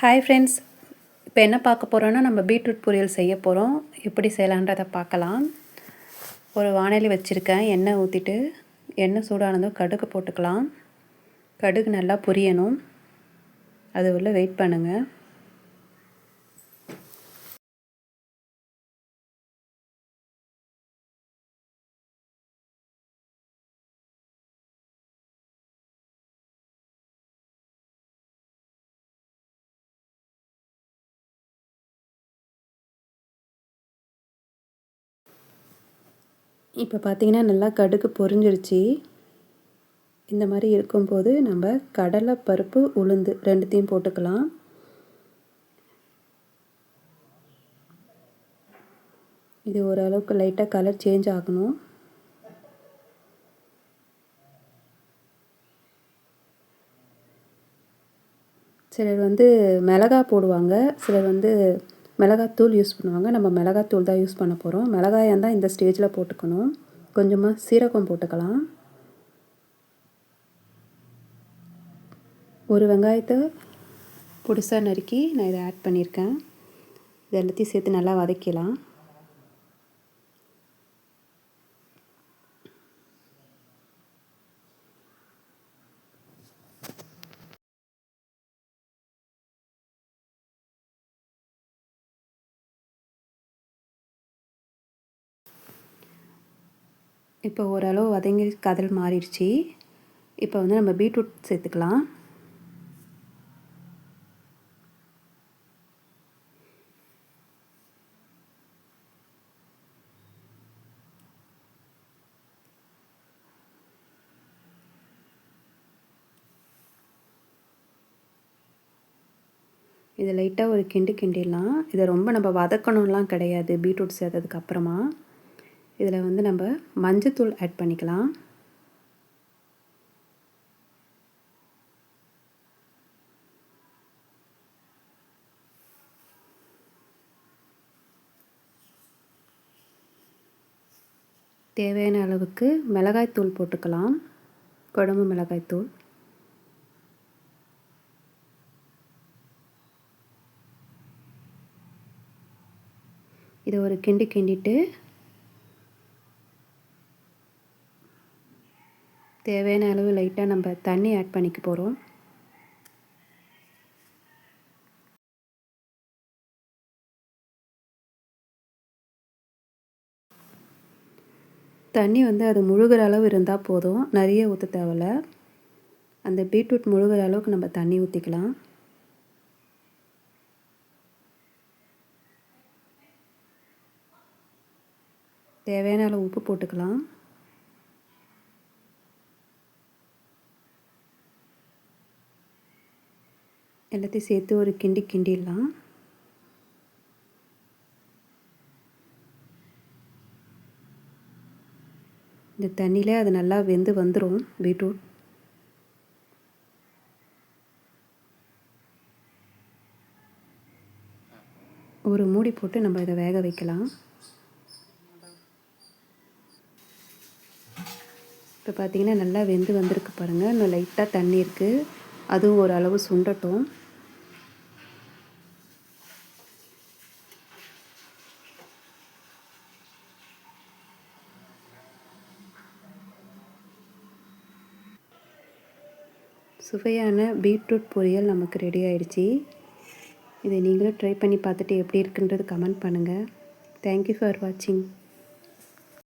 Hi friends இப்போ என்ன பார்க்க போகிறோன்னா நம்ம பீட்ரூட் பொரியல் செய்ய போகிறோம் எப்படி செய்யலான்றதை பார்க்கலாம். ஒரு வானிலை வச்சுருக்கேன். எண்ணெய் ஊற்றிட்டு எண்ணெய் சூடானதும் கடுகு போட்டுக்கலாம். கடுகு நல்லா பொரியணும். அது உள்ள வெயிட் பண்ணுங்கள் இப்போ பார்த்திங்கன்னா நல்லா கடுகு பொரிஞ்சிருச்சு. இந்த மாதிரி இருக்கும்போது நம்ம கடலை பருப்பு உளுந்து ரெண்டுத்தையும் போட்டுக்கலாம். இது ஓரளவுக்கு லைட்டாக கலர் சேஞ்ச் ஆகணும். சிலர் வந்து மிளகா போடுவாங்க சிலர் வந்து மிளகாத்தூள் யூஸ் பண்ணுவாங்க. நம்ம மிளகாத்தூள் தான் யூஸ் பண்ண போகிறோம் மிளகாயாக இருந்தால் இந்த ஸ்டேஜில் போட்டுக்கணும். கொஞ்சமாக சீரகம் போட்டுக்கலாம். ஒரு வெங்காயத்தை பொடிசாக நறுக்கி நான் இதை ஆட் பண்ணியிருக்கேன். இது எல்லாத்தையும் சேர்த்து நல்லா வதக்கலாம் இப்போ ஓரளவு வதங்கி கதல் மாறிடுச்சு. இப்போ வந்து நம்ம பீட்ரூட் சேர்த்துக்கலாம். இதை லைட்டாக ஒரு கிண்டு கிண்டிடலாம். இதை ரொம்ப நம்ம வதக்கணும்லாம் கிடையாது பீட்ரூட் சேர்த்ததுக்கு அப்புறமா. இதில் வந்து நம்ம மஞ்சத்தூள் ஆட் பண்ணிக்கலாம். தேவையான அளவுக்கு மிளகாய்த்தூள் போட்டுக்கலாம். குழம்பு மிளகாய்த்தூள் இதை ஒரு கிண்டி கிண்டிட்டு தேவையான அளவு லைட்டாக நம்ம தண்ணி ஆட் பண்ணிக்க போகிறோம் தண்ணி வந்து அது முழுகிற அளவு இருந்தால் போதும். நிறைய ஊற்ற தேவையில்ல. அந்த பீட்ரூட் முழுகிற அளவுக்கு நம்ம தண்ணி ஊற்றிக்கலாம் தேவையான அளவு உப்பு போட்டுக்கலாம். எல்லாத்தையும் சேர்த்து ஒரு கிண்டி கிண்டிடலாம். இந்த தண்ணியில் அது நல்லா வெந்து வந்துடும் பீட்ரூட். ஒரு மூடி போட்டு நம்ம இதை வேக வைக்கலாம். இப்போ பார்த்திங்கன்னா நல்லா வெந்து வந்திருக்கு பாருங்கள் இன்னும் லைட்டாக தண்ணி இருக்குது அதுவும் ஓரளவு சுண்டட்டும். சுவையான பீட்ரூட் பொரியல் நமக்கு ரெடி ஆயிடுச்சு. இதை நீங்களும் ட்ரை பண்ணி பார்த்துட்டு எப்படி இருக்குன்றது கமெண்ட் பண்ணுங்கள் தேங்க்யூ ஃபார் வாட்சிங்